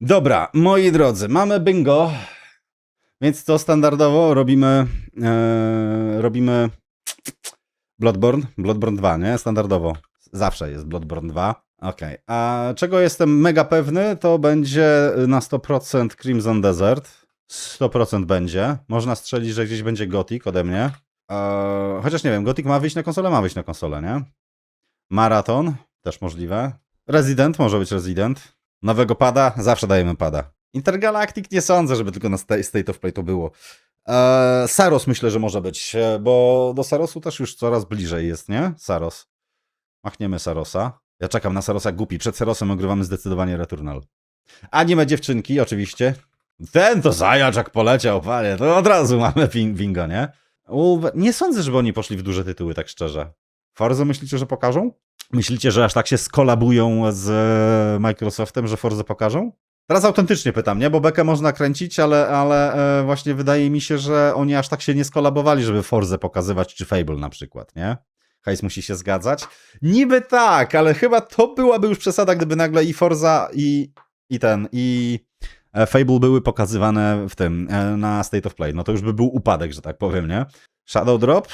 Dobra, moi drodzy, mamy bingo. Więc to standardowo robimy. E, robimy. Bloodborne. Bloodborne 2, nie? Standardowo. Zawsze jest Bloodborne 2. Okej. A czego jestem mega pewny, to będzie na 100% Crimson Desert. 100% będzie. Można strzelić, że gdzieś będzie Gothic ode mnie. E, chociaż nie wiem, Gothic ma wyjść na konsolę, ma wyjść na konsolę, nie? Maraton, też możliwe. Resident, może być Resident. Nowego pada, zawsze dajemy pada. Intergalactic nie sądzę, żeby tylko na sta- State of Play to było. Eee, Saros myślę, że może być, e, bo do Sarosu też już coraz bliżej jest, nie? Saros. Machniemy Sarosa. Ja czekam na Sarosa głupi. Przed Sarosem ogrywamy zdecydowanie Returnal. Anime dziewczynki, oczywiście. Ten to zajaczak poleciał, panie. To od razu mamy bingo, nie? Nie sądzę, żeby oni poszli w duże tytuły, tak szczerze. Forza myślicie, że pokażą? Myślicie, że aż tak się skolabują z e, Microsoftem, że Forza pokażą? Teraz autentycznie pytam, nie? Bo bekę można kręcić, ale, ale e, właśnie wydaje mi się, że oni aż tak się nie skolabowali, żeby Forze pokazywać, czy Fable na przykład, nie? Hejs musi się zgadzać. Niby tak, ale chyba to byłaby już przesada, gdyby nagle i Forza i, i ten, i e, Fable były pokazywane w tym, na State of Play. No to już by był upadek, że tak powiem, nie? Shadow Drop?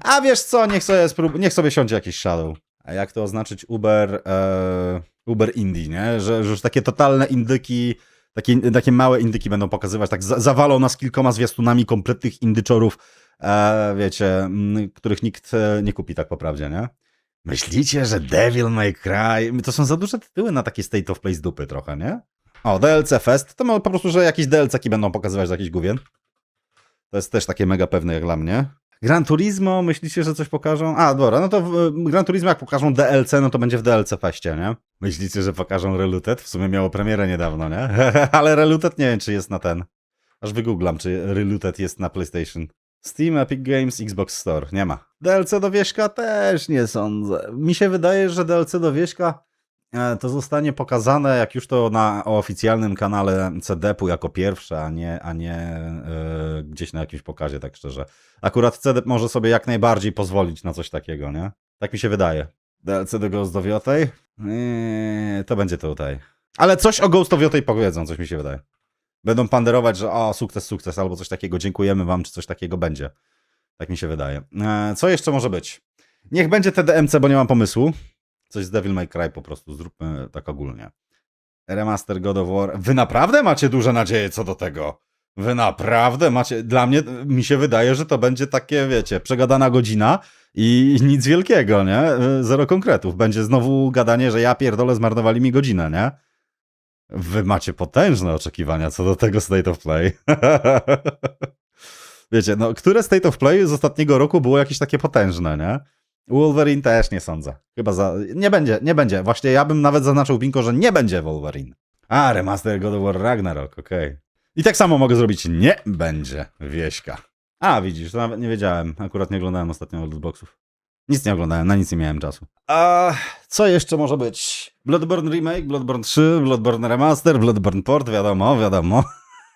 A wiesz co, niech sobie, sprób- niech sobie siądzie jakiś Shadow. A jak to oznaczyć Uber, e, Uber Indie, nie? Że, że już takie totalne indyki, takie, takie małe indyki będą pokazywać, tak za, zawalą nas kilkoma zwiastunami kompletnych indyczorów, e, wiecie, m, których nikt e, nie kupi tak po prawdzie, nie? Myślicie, że Devil May Cry... To są za duże tytuły na takie State of Play z dupy trochę, nie? O, DLC Fest, to mo- po prostu, że jakieś DLC-ki będą pokazywać z jakichś główien. To jest też takie mega pewne jak dla mnie. Gran Turismo, myślicie, że coś pokażą? A, dobra, no to w Gran Turismo jak pokażą DLC, no to będzie w DLC Feście, nie? Myślicie, że pokażą Reluted? W sumie miało premierę niedawno, nie? Ale Reluted nie wiem, czy jest na ten. Aż wygooglam, czy Reluted jest na PlayStation. Steam, Epic Games, Xbox Store. Nie ma. DLC do Wieśka też nie sądzę. Mi się wydaje, że DLC do Wieśka to zostanie pokazane, jak już to na oficjalnym kanale CDP-u jako pierwsze, a nie, a nie e, gdzieś na jakimś pokazie, tak szczerze. Akurat CDP może sobie jak najbardziej pozwolić na coś takiego, nie? Tak mi się wydaje. DLC do Ghost of Yotei? Eee, to będzie tutaj. Ale coś o Ghost of Yotei powiedzą, coś mi się wydaje. Będą panderować, że o, sukces, sukces, albo coś takiego, dziękujemy wam, czy coś takiego będzie. Tak mi się wydaje. Co jeszcze może być? Niech będzie TDMC, bo nie mam pomysłu. Coś z Devil May Cry po prostu, zróbmy tak ogólnie. Remaster God of War. Wy naprawdę macie duże nadzieje co do tego? Wy naprawdę macie. Dla mnie mi się wydaje, że to będzie takie, wiecie, przegadana godzina i nic wielkiego, nie? Zero konkretów. Będzie znowu gadanie, że ja pierdolę, zmarnowali mi godzinę, nie? Wy macie potężne oczekiwania co do tego State of Play. Wiecie, no, które State of Play z ostatniego roku było jakieś takie potężne, nie? Wolverine też nie sądzę. Chyba za... Nie będzie, nie będzie. Właśnie ja bym nawet zaznaczył Pinko, że nie będzie Wolverine. A, remaster God of War Ragnarok, okej. I tak samo mogę zrobić, nie będzie wieśka. A, widzisz, to nawet nie wiedziałem. Akurat nie oglądałem ostatnio lootboxów. Nic nie oglądałem, na nic nie miałem czasu. A co jeszcze może być? Bloodborne Remake, Bloodborne 3, Bloodborne Remaster, Bloodborne Port, wiadomo, wiadomo.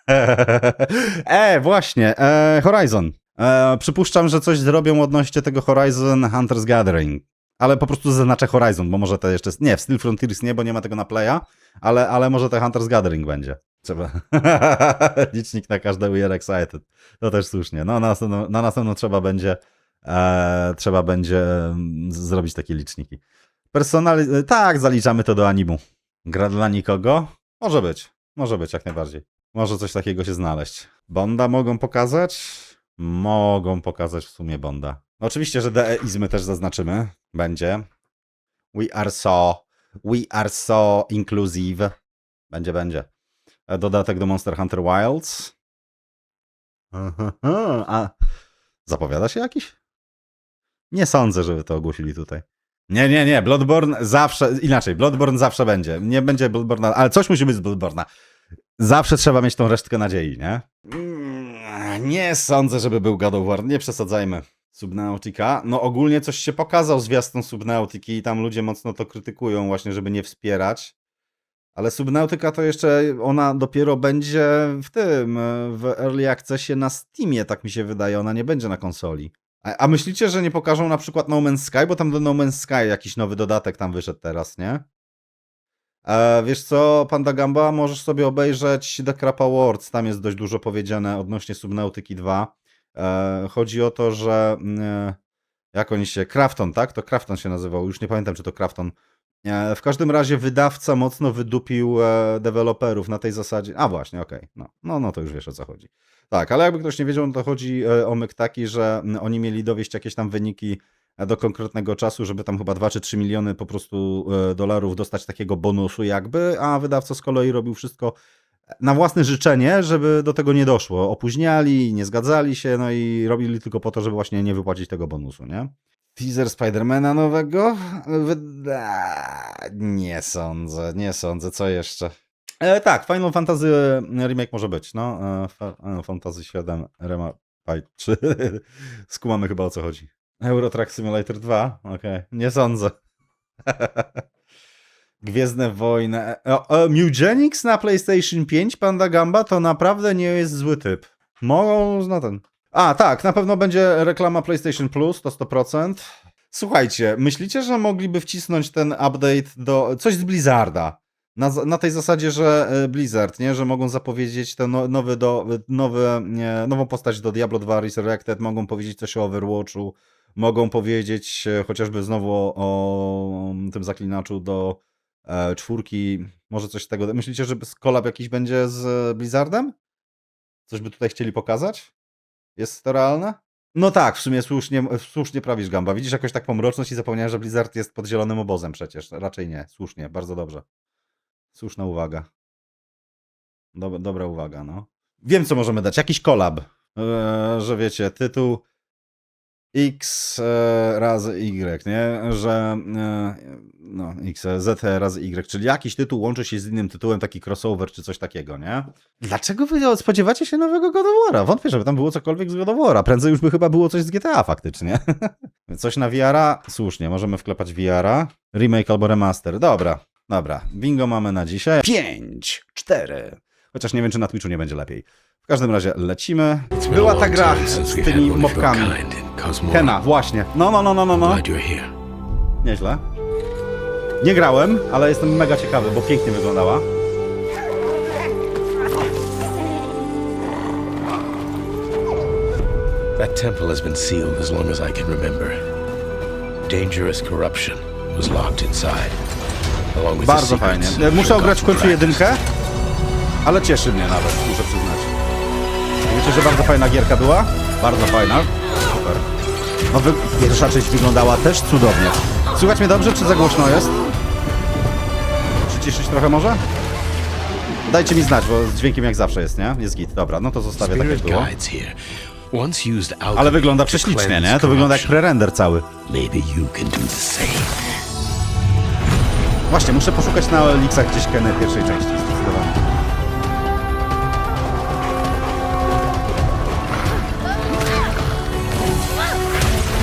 e, właśnie, e, Horizon. E, przypuszczam, że coś zrobią odnośnie tego Horizon Hunter's Gathering. Ale po prostu zaznaczę Horizon, bo może to jeszcze... Nie, w Steel Frontiers nie, bo nie ma tego na playa, ale, ale może to Hunter's Gathering będzie. Trzeba. Licznik na każde We are excited. To też słusznie. No, na następną, na następną trzeba będzie e, trzeba będzie mm, zrobić takie liczniki. Personal... Tak, zaliczamy to do animu. Gra dla nikogo? Może być. Może być, jak najbardziej. Może coś takiego się znaleźć. Bonda mogą pokazać? Mogą pokazać w sumie Bonda. Oczywiście, że deizmy też zaznaczymy. Będzie. We are so... We are so inclusive. Będzie, będzie. E, Dodatek do Monster Hunter Wilds. A zapowiada się jakiś? Nie sądzę, żeby to ogłosili tutaj. Nie, nie, nie. Bloodborne zawsze. Inaczej, Bloodborne zawsze będzie. Nie będzie Bloodborne, ale coś musi być z Bloodborne'a. Zawsze trzeba mieć tą resztkę nadziei, nie? Nie sądzę, żeby był God of War. Nie przesadzajmy. Subnautica. No ogólnie coś się pokazał zwiastun Subnautiki i tam ludzie mocno to krytykują właśnie, żeby nie wspierać. Ale Subnautica to jeszcze ona dopiero będzie w tym, w Early Accessie na Steamie, tak mi się wydaje, ona nie będzie na konsoli. A, a myślicie, że nie pokażą na przykład No Man's Sky, bo tam do No Man's Sky jakiś nowy dodatek tam wyszedł teraz, nie? E, wiesz co, Panda Gamba, możesz sobie obejrzeć The Crap Awards, tam jest dość dużo powiedziane odnośnie Subnautyki 2. E, chodzi o to, że mm, jak oni się, Krafton, tak? To Krafton się nazywał, już nie pamiętam, czy to Krafton. E, w każdym razie wydawca mocno wydupił e, deweloperów na tej zasadzie. A właśnie, okej, no. no, no to już wiesz o co chodzi. Tak, ale jakby ktoś nie wiedział, no to chodzi e, o myk taki, że mm, oni mieli dowieść jakieś tam wyniki e, do konkretnego czasu, żeby tam chyba 2 czy 3 miliony po prostu e, dolarów dostać takiego bonusu jakby, a wydawca z kolei robił wszystko na własne życzenie, żeby do tego nie doszło. Opóźniali, nie zgadzali się, no i robili tylko po to, żeby właśnie nie wypłacić tego bonusu, nie? Teaser Spidermana nowego? Wyda... Nie sądzę, nie sądzę. Co jeszcze? E, tak, Final Fantasy remake może być, no. E, Final Fantasy 7 Remake 3. Skumamy chyba o co chodzi. Euro Truck Simulator 2? Okej, nie sądzę. Gwiezdne Wojny. O, o, Mugenics na PlayStation 5, Panda Gamba, to naprawdę nie jest zły typ. Mogą na ten. A, tak, na pewno będzie reklama PlayStation Plus, to 100%. Słuchajcie, myślicie, że mogliby wcisnąć ten update do. coś z Blizzarda? Na, na tej zasadzie, że e, Blizzard, nie? Że mogą zapowiedzieć ten no, nowy do, nowy, nie, nową postać do Diablo 2 Resurrected, mogą powiedzieć coś o Overwatchu, mogą powiedzieć e, chociażby znowu o, tym zaklinaczu do e, czwórki, może coś tego. Myślicie, że kolab jakiś będzie z Blizzardem? Coś by tutaj chcieli pokazać? Jest to realne? No tak, w sumie słusznie, słusznie prawisz, Gamba. Widzisz jakoś tak pomroczność i zapomniałem, że Blizzard jest pod zielonym obozem przecież. Raczej nie, słusznie, bardzo dobrze. Słuszna uwaga. Dob dobra uwaga, no. Wiem, co możemy dać. Jakiś kolab. Eee, że wiecie, tytuł X e, razy Y, nie? Że e, no, X, e, Z razy Y, czyli jakiś tytuł łączy się z innym tytułem, taki crossover czy coś takiego, nie? Dlaczego wy spodziewacie się nowego God? Wątpię, żeby tam było cokolwiek z God. Prędzej już by chyba było coś z GTA faktycznie. coś na VR-a? Słusznie, możemy wklepać VR-a. Remake albo remaster. Dobra, dobra. Bingo mamy na dzisiaj. 5, 4. Chociaż nie wiem, czy na Twitchu nie będzie lepiej. W każdym razie lecimy. Była ta gra z tymi mopkami. Kena, właśnie. No, no, no, no, no, no. Nieźle. Nie grałem, ale jestem mega ciekawy, bo pięknie wyglądała. That temple has been sealed as long as I can remember. Dangerous corruption was locked inside. Bardzo fajnie. Muszę ograć w końcu jedynkę, ale cieszy mnie nawet, muszę przyznać. Wiecie, że bardzo fajna gierka była? Bardzo fajna. Super. No, wy... pierwsza część wyglądała też cudownie. Słychać mnie dobrze, czy za głośno jest? Przyciszyć trochę może? Dajcie mi znać, bo z dźwiękiem jak zawsze jest, nie? Jest git. Dobra, no to zostawię tak jak było. Ale wygląda prześlicznie, nie? To wygląda jak pre-render cały. Właśnie, muszę poszukać na Elixach gdzieś Kenę pierwszej części, zdecydowanie.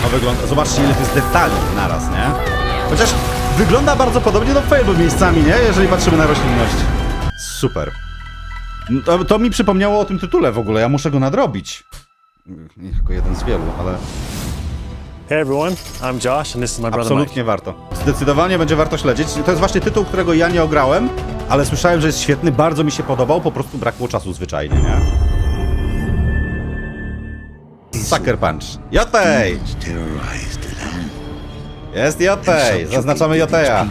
No wygląda, zobaczcie ile to jest detali naraz, nie? Chociaż wygląda bardzo podobnie do Fable miejscami, nie? Jeżeli patrzymy na roślinność. Super. No To, to mi przypomniało o tym tytule w ogóle, ja muszę go nadrobić. Nie jako jeden z wielu, ale Hey everyone, I'm Josh, and this is my brother Mike. Absolutnie warto. Zdecydowanie będzie warto śledzić. To jest właśnie tytuł, którego ja nie ograłem, ale słyszałem, że jest świetny, bardzo mi się podobał, po prostu brakło czasu zwyczajnie, nie? Sucker Punch. Jotej! Jest Jotej! Zaznaczamy Joteja.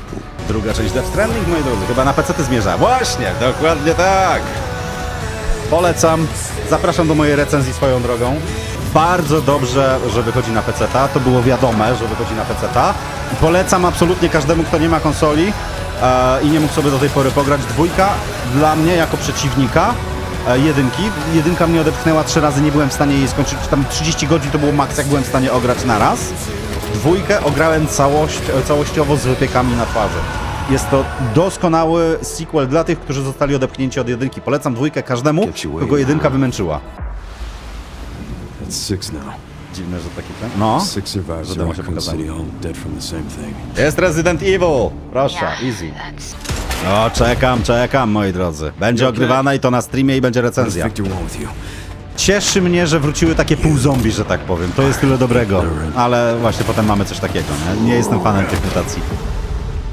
Druga część Death Stranding, moi drodzy. Chyba na PC zmierza. Właśnie, dokładnie tak. Polecam. Zapraszam do mojej recenzji swoją drogą. Bardzo dobrze, że wychodzi na PC. To było wiadome, że wychodzi na PC. I polecam absolutnie każdemu, kto nie ma konsoli e, i nie mógł sobie do tej pory pograć. Dwójka dla mnie jako przeciwnika jedynki. Jedynka mnie odepchnęła trzy razy, nie byłem w stanie jej skończyć. Tam 30 godzin to było maks, jak byłem w stanie ograć na raz. Dwójkę ograłem całość, całościowo z wypiekami na twarzy. Jest to doskonały sequel dla tych, którzy zostali odepchnięci od jedynki. Polecam dwójkę każdemu, kogo jedynka wymęczyła. Dziwne, że taki ten. No. Że demo się. Jest Resident Evil! Proszę, easy. O, czekam, czekam, moi drodzy. Będzie ogrywane i to na streamie i będzie recenzja. Cieszy mnie, że wróciły takie pół zombie, że tak powiem. To jest tyle dobrego. Ale właśnie potem mamy coś takiego, nie? Nie jestem fanem tych mutacji.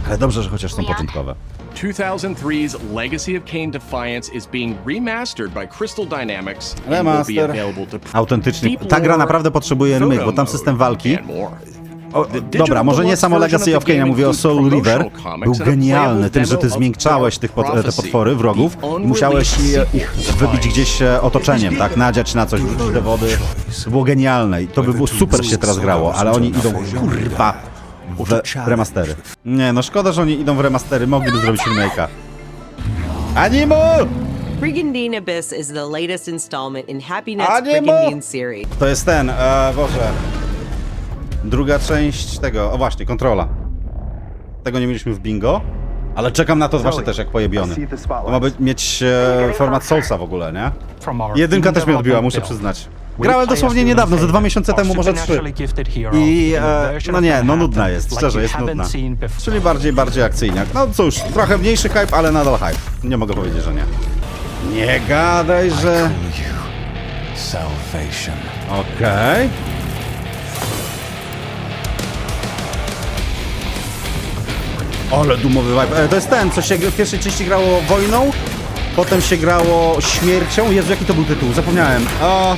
Ale dobrze, że chociaż są początkowe. 2003's Legacy of Kain Defiance is being remastered by Crystal Dynamics and will Remaster. be available to Autentycznie. Ta gra naprawdę potrzebuje remake, bo tam system walki... O, dobra, może nie samo Legacy of game mówię o Soul River. Był genialny tym, że ty zmiękczałeś tych pot, te potwory, wrogów i musiałeś ich wybić gdzieś e, otoczeniem, tak? Nadziać na coś, wrzucić do wody. To było genialne i to by było super się teraz grało, ale oni idą, kurwa, w remastery. Nie, no szkoda, że oni idą w remastery, mogliby zrobić remake'a. Animo! Brigandine Abyss is the latest installment in Happy Animo! Brigandine series. To jest ten, e, Boże. Druga część tego, o właśnie, kontrola. Tego nie mieliśmy w bingo, ale czekam na to właśnie też jak pojebiony. To ma być, mieć e, format Soulsa w ogóle, nie? Jedynka też mnie odbiła, muszę przyznać. Grałem dosłownie niedawno, ze dwa miesiące temu, może trzy. I e, no nie, no nudna jest, szczerze jest nudna. Czyli bardziej, bardziej akcyjniak. No cóż, trochę mniejszy hype, ale nadal hype. Nie mogę powiedzieć, że nie. Nie gadaj, że... Okej. Ale dumowy vibe. E, to jest ten, co się w pierwszej części grało wojną, potem się grało śmiercią. Jezu, jaki to był tytuł? Zapomniałem. A,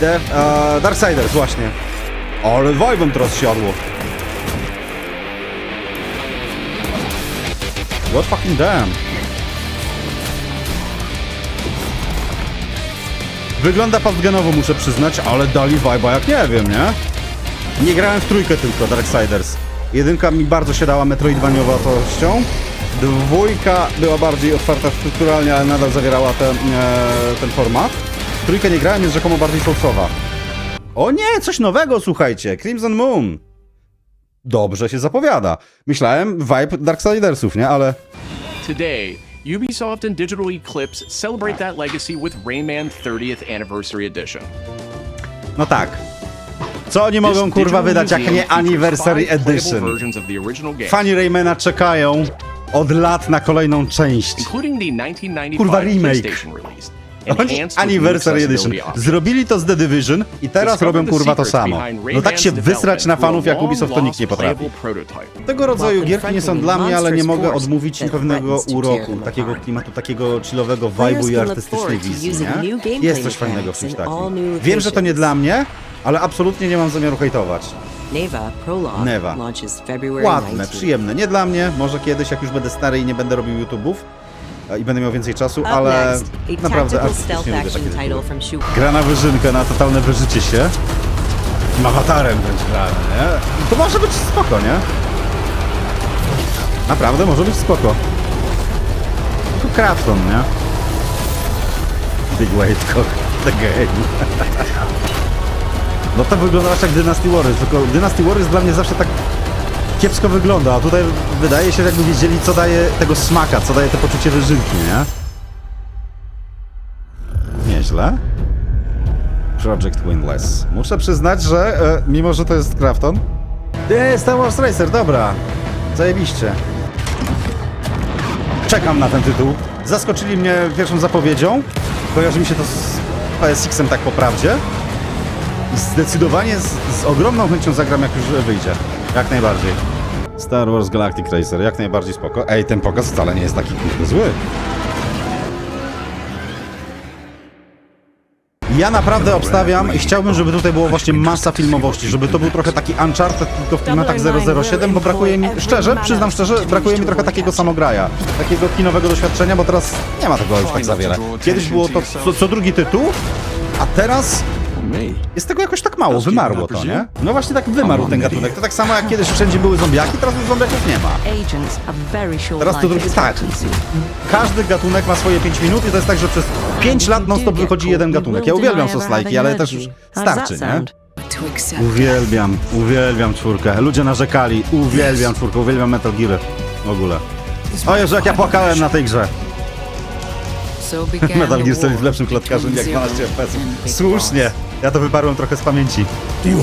Death, Darksiders, właśnie. Ale vibe'em teraz siadło. What fucking damn. Wygląda pastgenowo, muszę przyznać, ale dali vibe'a jak nie wiem, nie? Nie grałem w trójkę tylko, Darksiders. Jedynka mi bardzo się dała metroidvaniowatością. Dwójka była bardziej otwarta strukturalnie, ale nadal zawierała ten, e, ten format. W trójkę nie grałem, jest rzekomo bardziej soulsowa. O nie, coś nowego, słuchajcie. Crimson Moon. Dobrze się zapowiada. Myślałem vibe Darksidersów, nie? Ale Today, Ubisoft and Digital Eclipse celebrate that legacy with Rayman 30th Anniversary Edition. no tak. Co oni mogą kurwa wydać, jak nie Anniversary Edition? Fani Raymana czekają od lat na kolejną część. including the 1995 Kurwa, remake. Oni Anniversary Edition. Zrobili to z The Division i teraz robią kurwa to samo. No tak się wysrać na fanów jak Ubisoft to nikt nie potrafi. Tego rodzaju gierki nie są dla mnie, ale nie mogę odmówić im pewnego uroku, takiego klimatu, takiego chillowego vibe'u i artystycznej wizji, nie? Jest coś fajnego w czymś takim. Wiem, że to nie dla mnie, ale absolutnie nie mam zamiaru hejtować. Neva Prologue Neva. launches February Ładne, 19th. przyjemne. Nie dla mnie, może kiedyś, jak już będę stary i nie będę robił YouTube'ów e, i będę miał więcej czasu, Up ale next, a naprawdę tactical stealth artystycznie lubię action takie title tytuły. from Shu. Gra na wyżynkę, na totalne wyżycie się. Z awatarem wręcz grałem, nie? To może być spoko, nie? Naprawdę może być spoko. Tylko Krafton, nie? Big Wave Cock the game. No to wygląda jak Dynasty Warriors, tylko Dynasty Warriors dla mnie zawsze tak kiepsko wygląda, a tutaj wydaje się, jakby wiedzieli, co daje tego smaka, co daje to poczucie wyżynki, nie? Nieźle. Project Windless. Muszę przyznać, że e, mimo, że to jest Krafton... Nie, Star Wars Racer, dobra. Zajebiście. Czekam na ten tytuł. Zaskoczyli mnie pierwszą zapowiedzią. Kojarzy mi się to z PSX-em tak po prawdzie. Zdecydowanie z, z ogromną chęcią zagram, jak już wyjdzie. Jak najbardziej. Star Wars Galactic Racer, jak najbardziej spoko. Ej, ten pokaz wcale nie jest taki kurde zły. Ja naprawdę obstawiam i chciałbym, żeby tutaj było właśnie masa filmowości, żeby to był trochę taki Uncharted tylko w klimatach 007, bo brakuje mi, szczerze, przyznam szczerze, brakuje mi trochę takiego samograja, takiego kinowego doświadczenia, bo teraz nie ma tego już tak za wiele. Kiedyś było to co, co drugi tytuł, a teraz jest tego jakoś tak mało, wymarło to, nie? No właśnie tak wymarł ten gatunek. To tak samo jak kiedyś wszędzie były zombiaki, teraz już zombiaków nie ma. Teraz to drugi tak. Każdy gatunek ma swoje 5 minut i to jest tak, że przez 5 lat non stop wychodzi jeden gatunek. Ja uwielbiam soslajki, ale też już starczy, nie? Uwielbiam, uwielbiam czwórkę. Ludzie narzekali, uwielbiam czwórkę, uwielbiam Metal Gear w ogóle. O Jezu, jak ja płakałem na tej grze. Metal Gear Solid w lepszym klatkarzem jak 12 FPS. Słusznie, ja to wyparłem trochę z pamięci.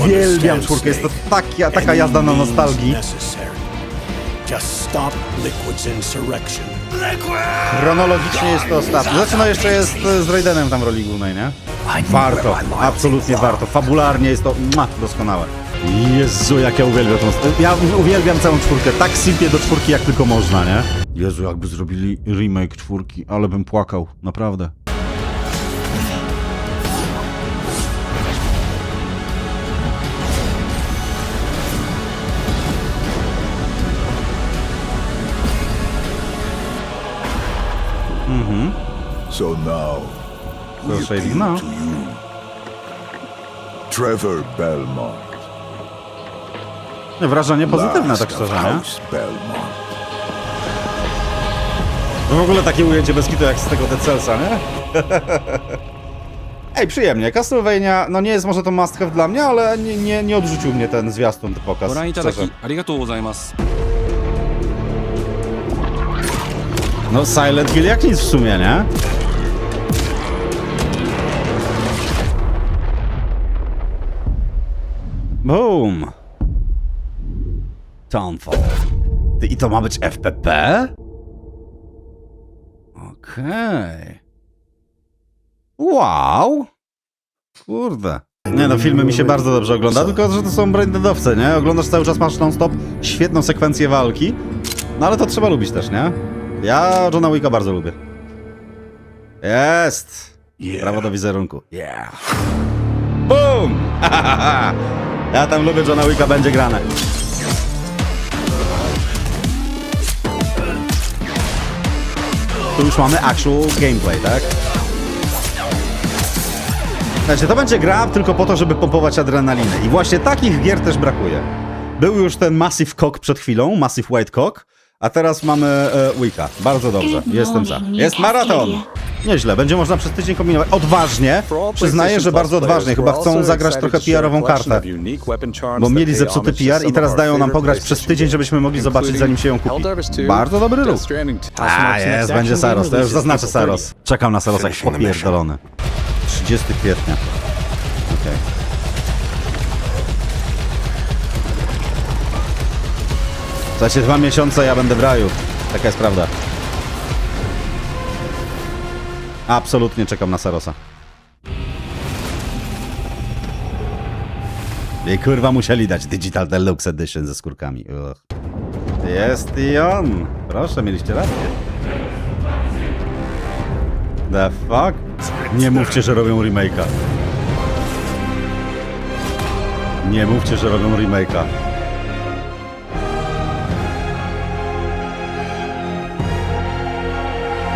Uwielbiam czwórkę, jest to taka, taka jazda na nostalgii. Just stop Liquid's insurrection. Chronologicznie jest to ostatni. Znaczy no jeszcze jest z Raidenem tam w roli głównej, nie? Warto, absolutnie warto. Fabularnie jest to mua, doskonałe. Jezu, jak ja uwielbiam tą... Ja uwielbiam całą czwórkę. Tak sypię do czwórki jak tylko można, nie? Jezu, jakby zrobili remake czwórki, ale bym płakał, naprawdę. So now, we So shady appeal now. to you, Trevor Belmont. Wrażenie pozytywne, last tak of szczerze, nie? House Belmont. No w ogóle takie ujęcie bez kitu jak z tego Decelsa, nie? Ej, przyjemnie. Castlevania, no nie jest może to must have dla mnie, ale nie, nie, nie odrzucił mnie ten zwiastun, ten pokaz. ご覧いただき szczerze. ありがとうございます No Silent Hill jak nic w sumie, nie? Boom. Townfall. I to ma być FPP? Okej. Wow. Kurde. Nie no, filmy mi się bardzo dobrze ogląda, tylko że to są braindeadowce, nie? Oglądasz cały czas, masz non-stop świetną sekwencję walki, no ale to trzeba lubić też, nie? Ja Johna Wicka bardzo lubię. Jest! Brawo do wizerunku. Yeah. Boom! ja tam lubię Johna Wicka, będzie grane. Tu już mamy actual gameplay, tak? Znaczy, to będzie gra tylko po to, żeby pompować adrenalinę. I właśnie takich gier też brakuje. Był już ten Massive Cock przed chwilą, Massive White Cock, a teraz mamy e, Wicca. Bardzo dobrze, jestem za. Jest maraton! Nieźle, będzie można przez tydzień kombinować. Odważnie, przyznaję, że bardzo odważnie. Chyba chcą zagrać trochę PR-ową kartę. Bo mieli zepsuty PR i teraz dają nam pograć przez tydzień, żebyśmy mogli zobaczyć, zanim się ją kupi. Bardzo dobry ruch. A, jest, będzie Saros, to już zaznaczę Saros. Czekam na Saros jak popierdolony. 30 kwietnia. Okej. Słuchajcie, dwa miesiące ja będę w raju. Taka jest prawda. Absolutnie czekam na Sarosa. I kurwa musieli dać Digital Deluxe Edition ze skórkami. Ugh. Jest i on. Proszę, mieliście rację. The fuck? Nie mówcie, że robią remake'a. Nie mówcie, że robią remake'a.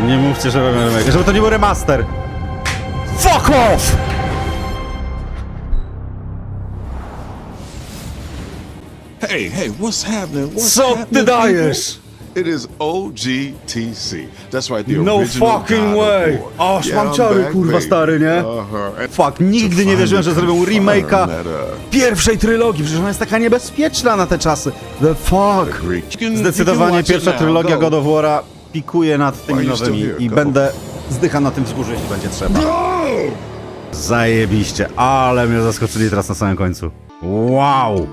Nie mówcie, że robią remake'a. Żeby to nie był remaster. Fuck off! Hey, hey, what's happening? What's Co ty happening, dajesz? It is OGTC. That's right, the No original fucking God of way. War. Aż mam I'm ciary, back, kurwa, baby. stary, nie? Uh-huh. And Fuck, nigdy nie wierzyłem, że zrobią remake'a pierwszej trylogii. Przecież ona jest taka niebezpieczna na te czasy. The fuck. Zdecydowanie pierwsza trylogia go. God of War'a pikuje nad tymi nowymi i będę zdycha na tym wzgórzu, jeśli będzie trzeba. Zajebiście, ale mnie zaskoczyli teraz na samym końcu. Wow!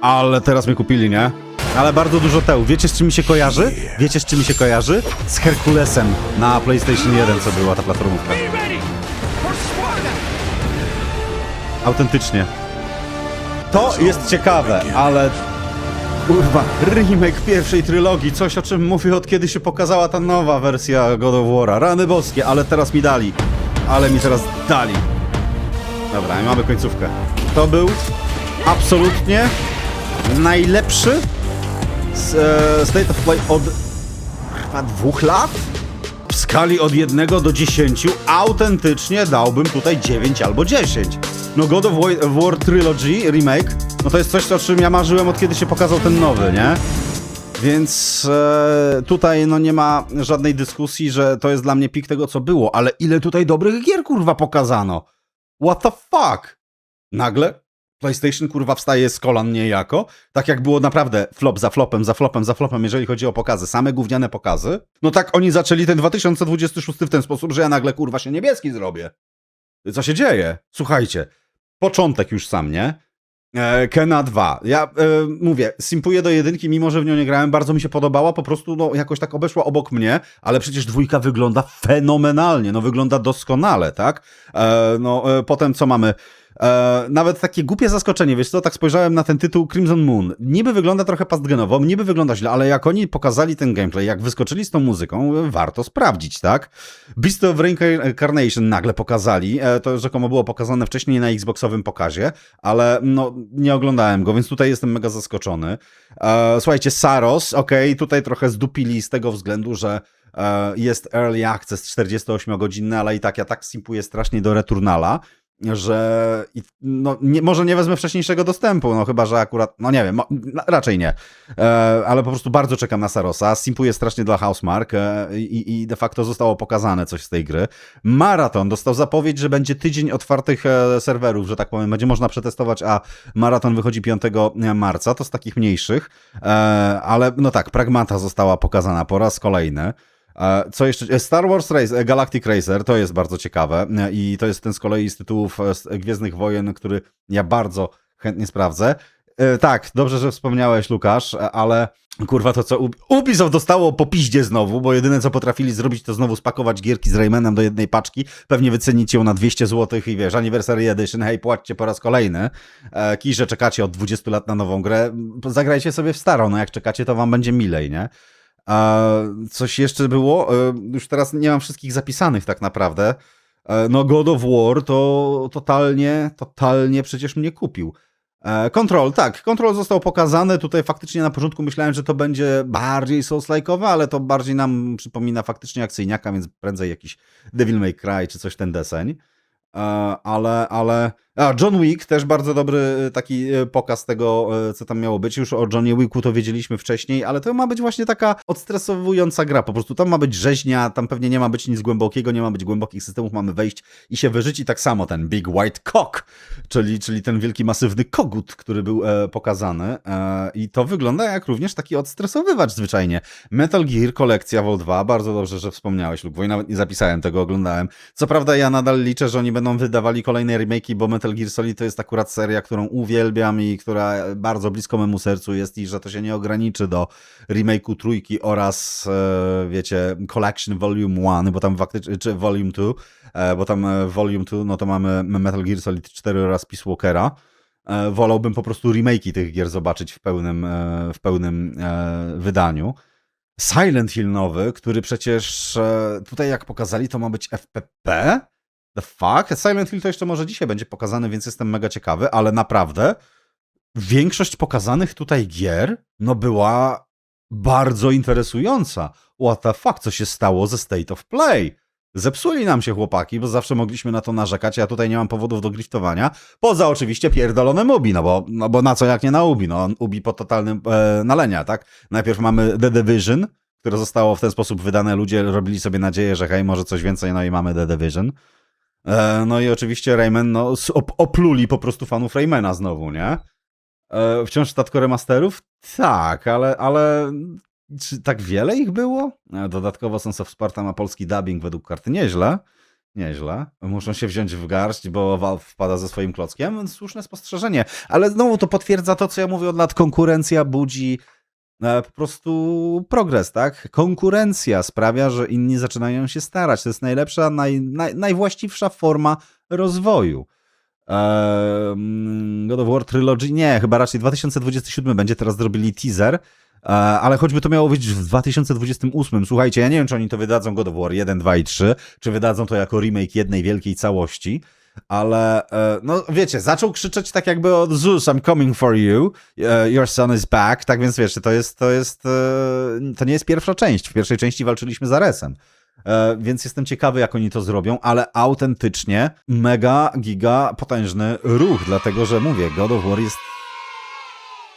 Ale teraz mnie kupili, nie? Ale bardzo dużo teł. Wiecie z czym mi się kojarzy? Wiecie z czym mi się kojarzy? Z Herkulesem na PlayStation 1, co była ta platformówka. Autentycznie. To jest ciekawe, ale Kurwa, remake pierwszej trylogii, coś o czym mówię od kiedy się pokazała ta nowa wersja God of War'a. Rany boskie, ale teraz mi dali. Ale mi teraz dali. Dobra, i mamy końcówkę. To był absolutnie najlepszy s- e, State of Play od chyba dwóch lat? W skali od 1 do 10 autentycznie dałbym tutaj 9 albo 10. No God of War, War Trilogy Remake, no to jest coś, o czym ja marzyłem od kiedy się pokazał ten nowy, nie? Więc e, tutaj no nie ma żadnej dyskusji, że to jest dla mnie pik tego, co było, ale ile tutaj dobrych gier kurwa pokazano? What the fuck? Nagle PlayStation kurwa wstaje z kolan niejako, tak jak było naprawdę flop za flopem, za flopem, za flopem, jeżeli chodzi o pokazy, same gówniane pokazy. No tak oni zaczęli ten 2026 w ten sposób, że ja nagle kurwa się niebieski zrobię. Co się dzieje? Słuchajcie, początek już sam, nie? E, Kena 2. Ja e, mówię, simpuję do jedynki, mimo że w nią nie grałem, bardzo mi się podobała, po prostu no, jakoś tak obeszła obok mnie, ale przecież dwójka wygląda fenomenalnie, no wygląda doskonale, tak? E, no, e, potem co mamy? E, nawet takie głupie zaskoczenie, wiesz co, tak spojrzałem na ten tytuł Crimson Moon. Niby wygląda trochę pastgenowo, niby wygląda źle, ale jak oni pokazali ten gameplay, jak wyskoczyli z tą muzyką, e, warto sprawdzić, tak? Beast of Reincarnation nagle pokazali, e, to rzekomo było pokazane wcześniej na Xboxowym pokazie, ale no nie oglądałem go, więc tutaj jestem mega zaskoczony. E, słuchajcie, Saros, okej, tutaj trochę zdupili z tego względu, że e, jest early access 48-godzinny, ale i tak ja tak simpuję strasznie do Returnala, że no, nie, może nie wezmę wcześniejszego dostępu, no chyba, że akurat, no nie wiem, raczej nie, e, ale po prostu bardzo czekam na Sarosa, simpuję strasznie dla Housemark e, i, i de facto zostało pokazane coś z tej gry. Maraton dostał zapowiedź, że będzie tydzień otwartych e, serwerów, że tak powiem, będzie można przetestować, a maraton wychodzi 5 marca, to z takich mniejszych, e, ale no tak, Pragmata została pokazana po raz kolejny. E, Co jeszcze? E, Star Wars Race, e, Galactic Racer, to jest bardzo ciekawe i to jest ten z kolei z tytułów Gwiezdnych Wojen, który ja bardzo chętnie sprawdzę. Tak, dobrze, że wspomniałeś, Lukasz, ale kurwa to co Ub- Ubisoft dostało po piździe znowu, bo jedyne co potrafili zrobić to znowu spakować gierki z Raymanem do jednej paczki, pewnie wycenić ją na 200 zł i wiesz, Anniversary Edition, hej, płaćcie po raz kolejny. E, czekacie od 20 lat na nową grę, zagrajcie sobie w starą, no jak czekacie to wam będzie milej, nie? A coś jeszcze było? E, Już teraz nie mam wszystkich zapisanych tak naprawdę. E, No God of War to totalnie, totalnie przecież mnie kupił. E, Control, tak, Control został pokazany. Tutaj faktycznie na początku myślałem, że to będzie bardziej Souls-like'owe, ale to bardziej nam przypomina faktycznie akcyjniaka, więc prędzej jakiś Devil May Cry czy coś ten deseń. Ale, ale... A, John Wick też bardzo dobry e, taki e, pokaz tego, e, co tam miało być. Już o Johnie Wicku to wiedzieliśmy wcześniej, ale to ma być właśnie taka odstresowująca gra. Po prostu tam ma być rzeźnia, tam pewnie nie ma być nic głębokiego, nie ma być głębokich systemów, mamy wejść i się wyżyć i tak samo ten Big White Cock, czyli, czyli ten wielki masywny kogut, który był e, pokazany e, i to wygląda jak również taki odstresowywacz zwyczajnie. Metal Gear kolekcja Vol 2, bardzo dobrze, że wspomniałeś Luke, bo nawet nie zapisałem tego, oglądałem. Co prawda ja nadal liczę, że oni będą wydawali kolejne remake'i, bo Metal Gear Solid to jest akurat seria, którą uwielbiam i która bardzo blisko memu sercu jest i że to się nie ograniczy do remake'u trójki oraz, e, wiecie, Collection Volume 1, bo tam faktycznie, czy Volume 2, e, bo tam e, Volume 2, no to mamy Metal Gear Solid 4 oraz Peace Walkera. Wolałbym po prostu remake'i tych gier zobaczyć w pełnym, w pełnym wydaniu. Silent Hill nowy, który przecież tutaj jak pokazali, to ma być FPP? The fuck? Silent Hill to jeszcze może dzisiaj będzie pokazany, więc jestem mega ciekawy, ale naprawdę większość pokazanych tutaj gier, no była bardzo interesująca. What the fuck, co się stało ze State of Play? Zepsuli nam się chłopaki, bo zawsze mogliśmy na to narzekać, ja tutaj nie mam powodów do griftowania. Poza oczywiście pierdolonym Ubi, no bo, no bo na co jak nie na Ubi, no Ubi po totalnym e, nalenia, tak? Najpierw mamy The Division, które zostało w ten sposób wydane, ludzie robili sobie nadzieję, że hej, może coś więcej, no i mamy The Division. E, no i oczywiście Rayman, no op opluli po prostu fanów Raymana znowu, nie? E, wciąż statko remasterów? Tak, ale, ale czy tak wiele ich było? E, Dodatkowo Sons of Sparta ma polski dubbing według karty. Nieźle. Nieźle. Muszą się wziąć w garść, bo Valve wpada ze swoim klockiem. Słuszne spostrzeżenie. Ale znowu to potwierdza to, co ja mówię od lat. Konkurencja budzi po prostu progres, tak? Konkurencja sprawia, że inni zaczynają się starać. To jest najlepsza, naj, naj, najwłaściwsza forma rozwoju. God of War Trilogy? Nie, chyba raczej 2027 będzie. Teraz zrobili teaser. E, Ale choćby to miało być w 2028. Słuchajcie, ja nie wiem, czy oni to wydadzą God of War 1, 2 i 3, czy wydadzą to jako remake jednej wielkiej całości. Ale, e, no wiecie, zaczął krzyczeć tak jakby od Zeus, I'm coming for you, e, your son is back, tak więc wiecie, to jest, to jest, e, to nie jest pierwsza część. W pierwszej części walczyliśmy z Aresem. Więc jestem ciekawy, jak oni to zrobią, ale autentycznie mega, giga, potężny ruch, dlatego że mówię, God of War jest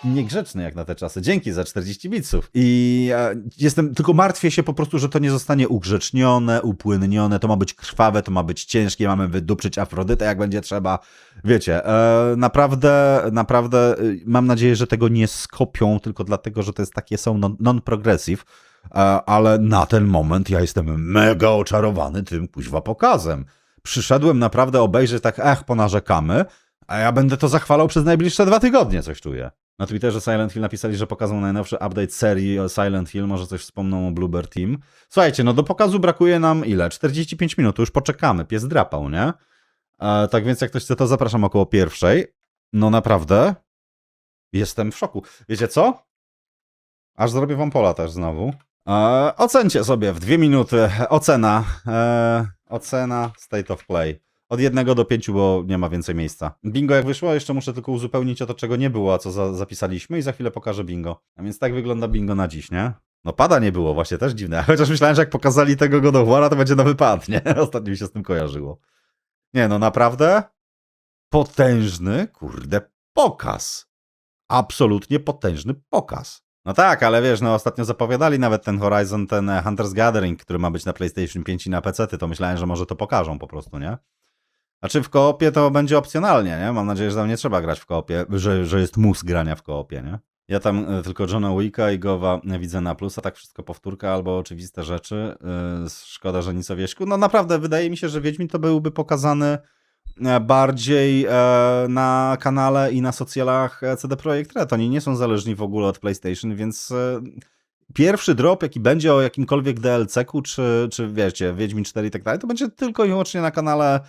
niegrzeczny jak na te czasy. Dzięki za 40 biców. I e, jestem, tylko martwię się po prostu, że to nie zostanie ugrzecznione, upłynnione, to ma być krwawe, to ma być ciężkie, mamy wydupczyć Afrodytę jak będzie trzeba. Wiecie, e, naprawdę, naprawdę y, mam nadzieję, że tego nie skopią, tylko dlatego, że to jest takie, są non- non-progressive, e, ale na ten moment ja jestem mega oczarowany tym kuźwa pokazem. Przyszedłem naprawdę obejrzeć tak, ech, ponarzekamy, a ja będę to zachwalał przez najbliższe dwa tygodnie, coś czuję. Na Twitterze Silent Hill napisali, że pokażą najnowszy update serii o Silent Hill, może coś wspomną o Bluebird Team. Słuchajcie, no do pokazu brakuje nam ile? 45 minut, już poczekamy, pies drapał, nie? E, tak więc jak ktoś chce, to zapraszam około pierwszej. No naprawdę, jestem w szoku. Wiecie co? Aż zrobię wam pola też znowu. E, ocencie sobie w dwie minuty. Ocena. E, ocena State of Play. Od jednego do pięciu, bo nie ma więcej miejsca. Bingo jak wyszło, jeszcze muszę tylko uzupełnić o to, czego nie było, a co za, zapisaliśmy i za chwilę pokażę bingo. A więc tak wygląda bingo na dziś, nie? No pada nie było, właśnie też dziwne. Chociaż myślałem, że jak pokazali tego God to będzie nowy pad, nie? Ostatnio mi się z tym kojarzyło. Nie no, naprawdę potężny, kurde, pokaz. Absolutnie potężny pokaz. No tak, ale wiesz, no ostatnio zapowiadali nawet ten Horizon, ten e, Hunter's Gathering, który ma być na PlayStation 5 i na PC, to myślałem, że może to pokażą po prostu, nie? Znaczy w koopie to będzie opcjonalnie, nie? Mam nadzieję, że tam nie trzeba grać w koopie, że, że jest mus grania w koopie, nie? Ja tam e, tylko Johna Wicka i Gowa widzę na plus, a tak wszystko powtórka albo oczywiste rzeczy. Yy, Szkoda, że nic o Wieśku. No naprawdę, wydaje mi się, że Wiedźmin to byłby pokazany e, bardziej e, na kanale i na socjalach e, CD Projekt Red. Oni nie są zależni w ogóle od PlayStation, więc e, pierwszy drop, jaki będzie o jakimkolwiek DLC-ku, czy, czy wiecie, Wiedźmin 4 i tak dalej, to będzie tylko i wyłącznie na kanale e,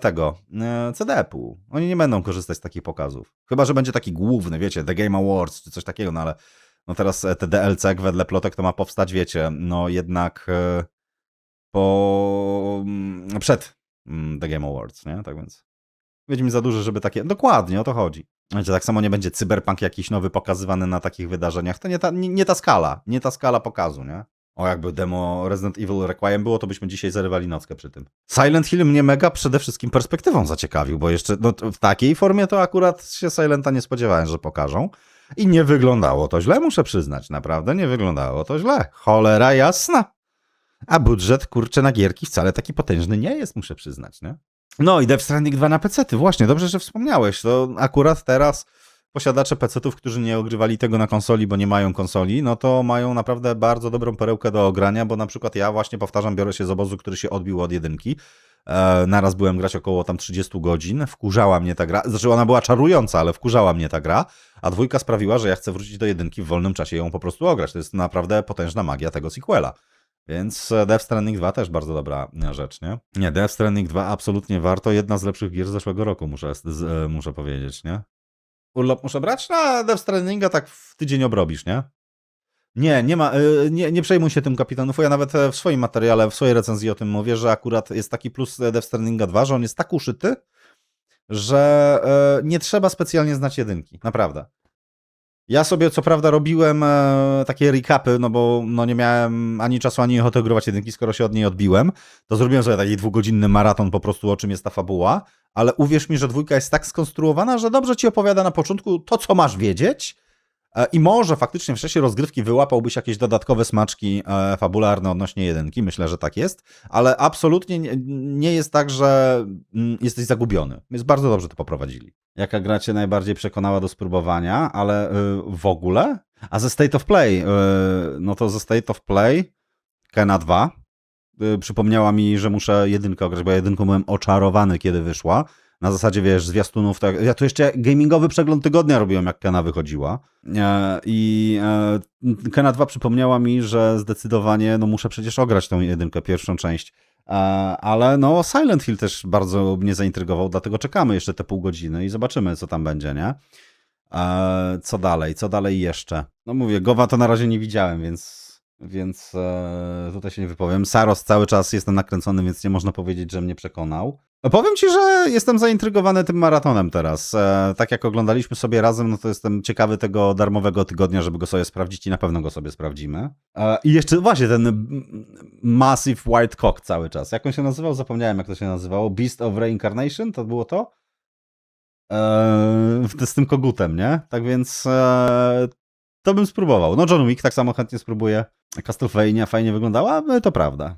tego, e, CD-u. Oni nie będą korzystać z takich pokazów. Chyba, że będzie taki główny, wiecie, The Game Awards, czy coś takiego, no ale no teraz e, te DLC wedle plotek to ma powstać, wiecie, no jednak e, po... mm, przed mm, The Game Awards, nie? Tak więc Wiedźmin za duży, żeby takie... Dokładnie, o to chodzi. Wiecie, tak samo nie będzie cyberpunk jakiś nowy pokazywany na takich wydarzeniach. To nie ta, nie, nie ta skala, nie ta skala pokazu, nie? O, jakby demo Resident Evil Requiem było, to byśmy dzisiaj zarywali nockę przy tym. Silent Hill mnie mega przede wszystkim perspektywą zaciekawił, bo jeszcze no, w takiej formie to akurat się Silenta nie spodziewałem, że pokażą. I nie wyglądało to źle, muszę przyznać. Naprawdę nie wyglądało to źle. Cholera jasna. A budżet, kurczę, na gierki wcale taki potężny nie jest, muszę przyznać, nie? No i Death Stranding 2 na PC, ty właśnie, dobrze, że wspomniałeś. To akurat teraz posiadacze PC-ów, którzy nie ogrywali tego na konsoli, bo nie mają konsoli, no to mają naprawdę bardzo dobrą perełkę do ogrania, bo na przykład ja właśnie powtarzam, biorę się z obozu, który się odbił od jedynki. E, naraz byłem grać około tam 30 godzin, wkurzała mnie ta gra, znaczy ona była czarująca, ale wkurzała mnie ta gra, a dwójka sprawiła, że ja chcę wrócić do jedynki w wolnym czasie i ją po prostu ograć. To jest naprawdę potężna magia tego sequela. Więc e, Death Stranding 2 też bardzo dobra e, rzecz, nie? Nie, Death Stranding 2 absolutnie warto. Jedna z lepszych gier zeszłego roku, muszę, z, e, muszę powiedzieć, nie? Urlop muszę brać? No, Death Strandinga tak w tydzień obrobisz, nie? Nie, nie ma, e, nie, nie przejmuj się tym kapitanów. Ja nawet e, w swoim materiale, w swojej recenzji o tym mówię, że akurat jest taki plus Death Strandinga 2, że on jest tak uszyty, że e, nie trzeba specjalnie znać jedynki. Naprawdę. Ja sobie co prawda robiłem e, takie recapy, no bo no nie miałem ani czasu, ani ochoty grywać jedynki, skoro się od niej odbiłem, to zrobiłem sobie taki dwugodzinny maraton po prostu, o czym jest ta fabuła, ale uwierz mi, że dwójka jest tak skonstruowana, że dobrze ci opowiada na początku to, co masz wiedzieć e, i może faktycznie w czasie rozgrywki wyłapałbyś jakieś dodatkowe smaczki e, fabularne odnośnie jedynki, myślę, że tak jest, ale absolutnie nie, jest tak, że mm, jesteś zagubiony. Jest bardzo dobrze to poprowadzili. Jaka gra cię najbardziej przekonała do spróbowania, ale y, w ogóle? A ze State of Play, y, no to ze State of Play Kena 2 y, przypomniała mi, że muszę jedynkę ograć, bo ja jedynką byłem oczarowany, kiedy wyszła. Na zasadzie, wiesz, zwiastunów, tak. Ja tu jeszcze gamingowy przegląd tygodnia robiłem, jak Kena wychodziła. E, I e, Kena 2 przypomniała mi, że zdecydowanie, no muszę przecież ograć tą jedynkę, pierwszą część. E, Ale no, Silent Hill też bardzo mnie zaintrygował, dlatego czekamy jeszcze te pół godziny i zobaczymy, co tam będzie, nie? Co dalej? Co dalej jeszcze? No mówię, Gowa to na razie nie widziałem, więc, więc e, tutaj się nie wypowiem. Saros cały czas jestem nakręcony, więc nie można powiedzieć, że mnie przekonał. No powiem ci, że jestem zaintrygowany tym maratonem teraz. E, tak jak oglądaliśmy sobie razem, no to jestem ciekawy tego darmowego tygodnia, żeby go sobie sprawdzić i na pewno go sobie sprawdzimy. E, I jeszcze właśnie ten Massive White Cock cały czas. Jak on się nazywał? Zapomniałem, jak to się nazywało. Beast of Reincarnation? To było to? E, z tym kogutem, nie? Tak więc e, to bym spróbował. No John Wick tak samo chętnie spróbuję. Castlevania fajnie wyglądała, to prawda.